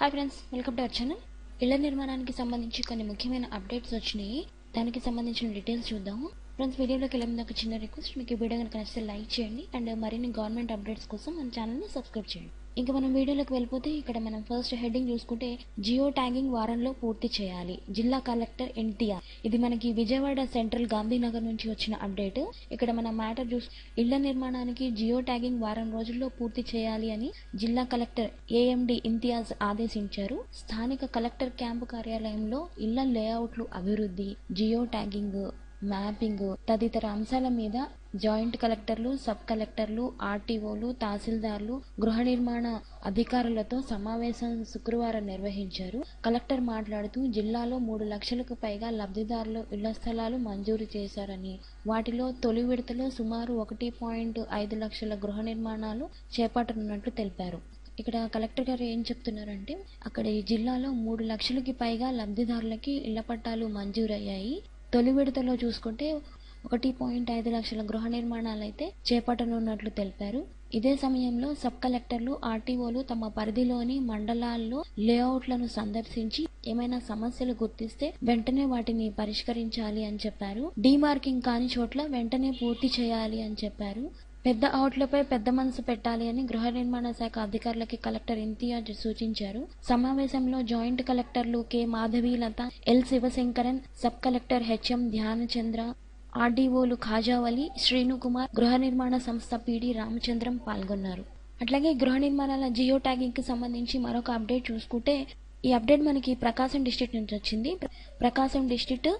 Hi friends welcome to our channel ఇళ్ళ నిర్మాణానికి సంబంధించి కొన్ని ముఖ్యమైన అప్డేట్స్ వచ్చినాయి. దానికి సంబంధించిన డీటెయిల్స్ చూద్దాము. ఫ్రెండ్స్ వీడియోలోకి వెళ్ళిన ఒక చిన్న రిక్వెస్ట్ మీకు ఈ వీడియో కనుక నచ్చితే లైక్ చేయండి. అండ్ మరిన్ని గవర్నమెంట్ అప్డేట్స్ కోసం మన ఛానల్ని సబ్స్క్రైబ్ చేయండి. ఇంకా మనం వీడియోలోకి వెళ్ళిపోతే ఇక్కడ మనం ఫస్ట్ హెడ్డింగ్ చూసుకుంటే జియో ట్యాగింగ్ వారంలో పూర్తి చేయాలి. జిల్లా కలెక్టర్ ఎన్టీఆర్. ఇది మనకి విజయవాడ సెంట్రల్ గాంధీనగర్ నుంచి వచ్చిన అప్డేట్. ఇక్కడ మన మ్యాటర్ చూసి ఇళ్ళ నిర్మాణానికి జియో ట్యాగింగ్ వారం రోజుల్లో పూర్తి చేయాలి అని జిల్లా కలెక్టర్ ఏఎండి ఇంతియాజ్ ఆదేశించారు. స్థానిక కలెక్టర్ క్యాంపు కార్యాలయంలో ఇళ్ళ లేఅవుట్లు అభివృద్ధి జియో ట్యాగింగ్ మ్యాపింగ్ తదితర అంశాల మీద జాయింట్ కలెక్టర్లు సబ్ కలెక్టర్లు ఆర్టీఓలు తహసీల్దార్లు గృహ నిర్మాణ అధికారులతో సమావేశం శుక్రవారం నిర్వహించారు. కలెక్టర్ మాట్లాడుతూ జిల్లాలో మూడు లక్షలకు పైగా లబ్ధిదారులు ఇళ్ళ స్థలాలు మంజూరు చేశారని వాటిలో తొలి విడతలో సుమారు ఒకటి పాయింట్ ఐదు లక్షల గృహ నిర్మాణాలు చేపట్టనున్నట్లు తెలిపారు. ఇక్కడ కలెక్టర్ గారు ఏం చెప్తున్నారంటే అక్కడ ఈ జిల్లాలో మూడు లక్షలకి పైగా లబ్ధిదారులకి ఇళ్ళ పట్టాలు మంజూరయ్యాయి. తొలి విడతలో చూసుకుంటే ఒకటి పాయింట్ ఐదు లక్షల గృహ నిర్మాణాలు అయితే చేపట్టనున్నట్లు తెలిపారు. ఇదే సమయంలో సబ్ కలెక్టర్లు ఆర్టీఓలు తమ పరిధిలోని మండలాల్లో లేఅవుట్లను సందర్శించి ఏమైనా సమస్యలు గుర్తిస్తే వెంటనే వాటిని పరిష్కరించాలి అని చెప్పారు. డీమార్కింగ్ కాని చోట్ల వెంటనే పూర్తి చేయాలి అని చెప్పారు. పెద్ద అవుట్లపై పెద్ద మనసు పెట్టాలి అని గృహ నిర్మాణ శాఖ అధికారులకి కలెక్టర్ ఇంతియాజ్ సూచించారు. సమావేశంలో జాయింట్ కలెక్టర్లు K Madhavilatha L Sivasankaran sub collector HM Dhyanachandra ఆర్డీఓలు Khajavali Srinukumar గృహ నిర్మాణ సంస్థ పిడి రామచంద్రం పాల్గొన్నారు. అట్లాగే గృహ నిర్మాణాల జియో ట్యాగింగ్కి సంబంధించి మరొక అప్డేట్ చూసుకుంటే ఈ అప్డేట్ మనకి ప్రకాశం డిస్టిక్ నుంచి వచ్చింది. ప్రకాశం డిస్టిక్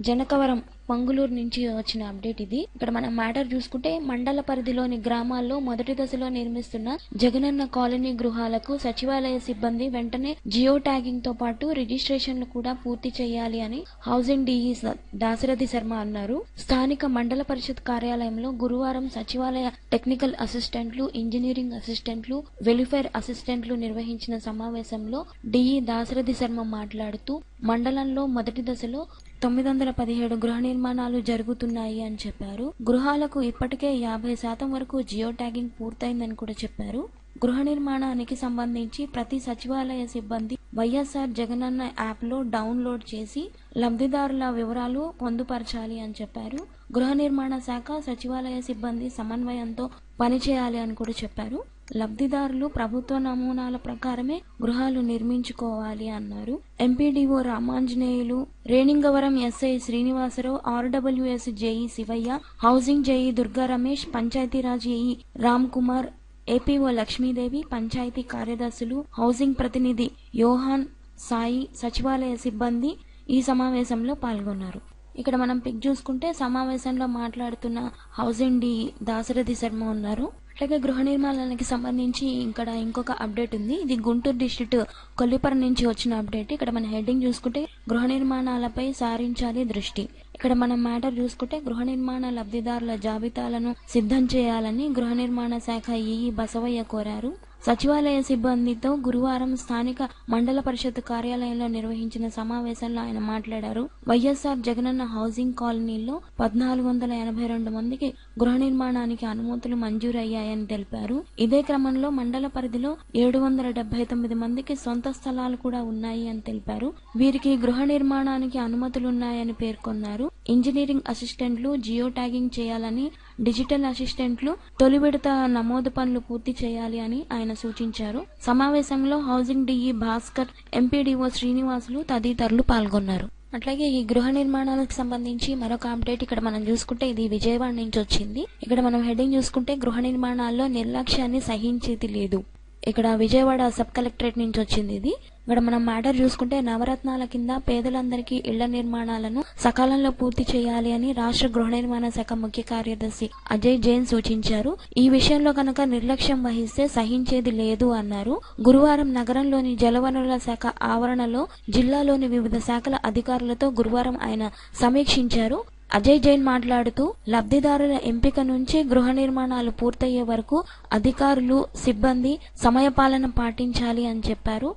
జనకవరం మంగుళూరు నుంచి వచ్చిన అప్డేట్ ఇది. ఇక్కడ మనం మ్యాటర్ చూసుకుంటే మండల పరిధిలోని గ్రామాల్లో మొదటి దశలో నిర్మిస్తున్న జగనన్న కాలనీ గృహాలకు సచివాలయ సిబ్బంది వెంటనే జియో ట్యాగింగ్తో పాటు రిజిస్ట్రేషన్లు కూడా పూర్తి చేయాలి అని హౌసింగ్ డిఈ దాశరథి శర్మ అన్నారు. స్థానిక మండల పరిషత్ కార్యాలయంలో గురువారం సచివాలయ టెక్నికల్ అసిస్టెంట్లు ఇంజనీరింగ్ అసిస్టెంట్లు వెల్ఫేర్ అసిస్టెంట్లు నిర్వహించిన సమావేశంలో డిఈ దాశరథి శర్మ మాట్లాడుతూ మండలంలో మొదటి దశలో తొమ్మిది వందల పదిహేడు గృహ నిర్మాణాలు జరుగుతున్నాయి అని చెప్పారు. గృహాలకు ఇప్పటికే యాభై శాతం వరకు జియో ట్యాగింగ్ పూర్తయిందని కూడా చెప్పారు. గృహ నిర్మాణానికి సంబంధించి ప్రతి సచివాలయ సిబ్బంది వైఎస్ఆర్ జగనన్న యాప్లో డౌన్లోడ్ చేసి లబ్ధిదారుల వివరాలు పొందుపరచాలి అని చెప్పారు. గృహ నిర్మాణ శాఖ సచివాలయ సిబ్బంది సమన్వయంతో పనిచేయాలి అని కూడా చెప్పారు. లబ్ధిదారులు ప్రభుత్వ నమూనాల ప్రకారమే గృహాలు నిర్మించుకోవాలి అన్నారు. MPDO Ramanjaneyulu Reningavaram SI Srinivasarao RWS JE Sivaiah housing JE Durga Ramesh Panchayati Raj AE Ram Kumar APO Lakshmidevi panchayati కార్యదర్శులు హౌసింగ్ ప్రతినిధి యోహాన్ సాయి సచివాలయ సిబ్బంది ఈ సమావేశంలో పాల్గొన్నారు. ఇక్కడ మనం పిక్ చూసుకుంటే సమావేశంలో మాట్లాడుతున్న హౌసింగ్ డి దాశరథి శర్మ ఉన్నారు. అట్లాగే గృహ నిర్మాణానికి సంబంధించి ఇక్కడ ఇంకొక అప్డేట్ ఉంది. ఇది గుంటూరు డిస్ట్రిక్ట్ కొల్లిపర నుంచి వచ్చిన అప్డేట్ ఇక్కడ మన హెడ్డింగ్ చూసుకుంటే గృహ నిర్మాణాలపై సారించాలి దృష్టి. ఇక్కడ మనం మ్యాటర్ చూసుకుంటే గృహ నిర్మాణ లబ్ధిదారుల జాబితాలను సిద్ధం చేయాలని గృహ నిర్మాణ శాఖ ఈఈ బసవయ్య కోరారు. సచివాలయ సిబ్బందితో గురువారం స్థానిక మండల పరిషత్ కార్యాలయంలో నిర్వహించిన సమావేశంలో ఆయన మాట్లాడారు. వైఎస్ఆర్ జగనన్న హౌసింగ్ కాలనీలో పద్నాలుగు వందల ఎనభై రెండు మందికి గృహ నిర్మాణానికి అనుమతులు మంజూరయ్యాయని తెలిపారు. ఇదే క్రమంలో మండల పరిధిలో ఏడు వందల డెబ్బై తొమ్మిది మందికి సొంత స్థలాలు కూడా ఉన్నాయి అని తెలిపారు. వీరికి గృహ నిర్మాణానికి అనుమతులున్నాయని పేర్కొన్నారు. ఇంజనీరింగ్ అసిస్టెంట్లు జియో ట్యాగింగ్ చేయాలని డిజిటల్ అసిస్టెంట్లు తొలి విడత నమోదు పనులు పూర్తి చేయాలి అని ఆయన సూచించారు? సమావేశంలో housing DE Bhaskar MPDO Srinivasulu తదితరులు పాల్గొన్నారు. అట్లాగే ఈ గృహ నిర్మాణాలకు సంబంధించి మరొక అప్డేట్ ఇక్కడ మనం చూసుకుంటే ఇది విజయవాడ నుంచి వచ్చింది. ఇక్కడ మనం హెడ్డింగ్ చూసుకుంటే గృహ నిర్మాణాల్లో నిర్లక్ష్యాన్ని సహించేది లేదు. ఇక్కడ విజయవాడ సబ్ కలెక్టరేట్ నుంచి వచ్చింది ఇది. ఇక్కడ మనం మ్యాటర్ చూసుకుంటే నవరత్నాల కింద పేదలందరికీ ఇళ్ళ నిర్మాణాలను సకాలంలో పూర్తి చేయాలి అని రాష్ట్ర గృహ నిర్మాణ శాఖ ముఖ్య కార్యదర్శి అజయ్ జైన్ సూచించారు. ఈ విషయంలో కనుక నిర్లక్ష్యం వహిస్తే సహించేది లేదు అన్నారు. గురువారం నగరంలోని జలవనరుల శాఖ ఆవరణలో జిల్లాలోని వివిధ శాఖల అధికారులతో గురువారం ఆయన సమీక్షించారు. అజయ్ జైన్ మాట్లాడుతూ లబ్ధిదారుల ఎంపిక నుంచి గృహ నిర్మాణాలు పూర్తయ్యే వరకు అధికారులు సిబ్బంది సమయపాలన పాటించాలి అని చెప్పారు.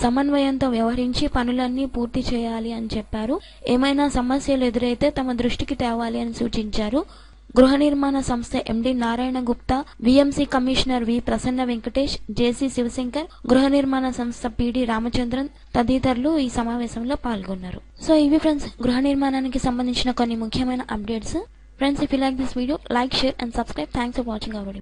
సమన్వయంతో వ్యవహరించి పనులన్నీ పూర్తి చేయాలి అని చెప్పారు. ఏమైనా సమస్యలు ఎదురైతే తమ దృష్టికి తేవాలి అని సూచించారు. గృహ నిర్మాణ సంస్థ MD Narayana Gupta VMC commissioner V Prasanna Venkatesh JC Sivashankar గృహ నిర్మాణ సంస్థ పిడి రామచంద్రన్ తదితరులు ఈ సమావేశంలో పాల్గొన్నారు. సో ఇవి ఫ్రెండ్స్ గృహ నిర్మాణానికి సంబంధించిన కొన్ని ముఖ్యమైన updates. Friends if you like this video like share and subscribe. Thanks for watching our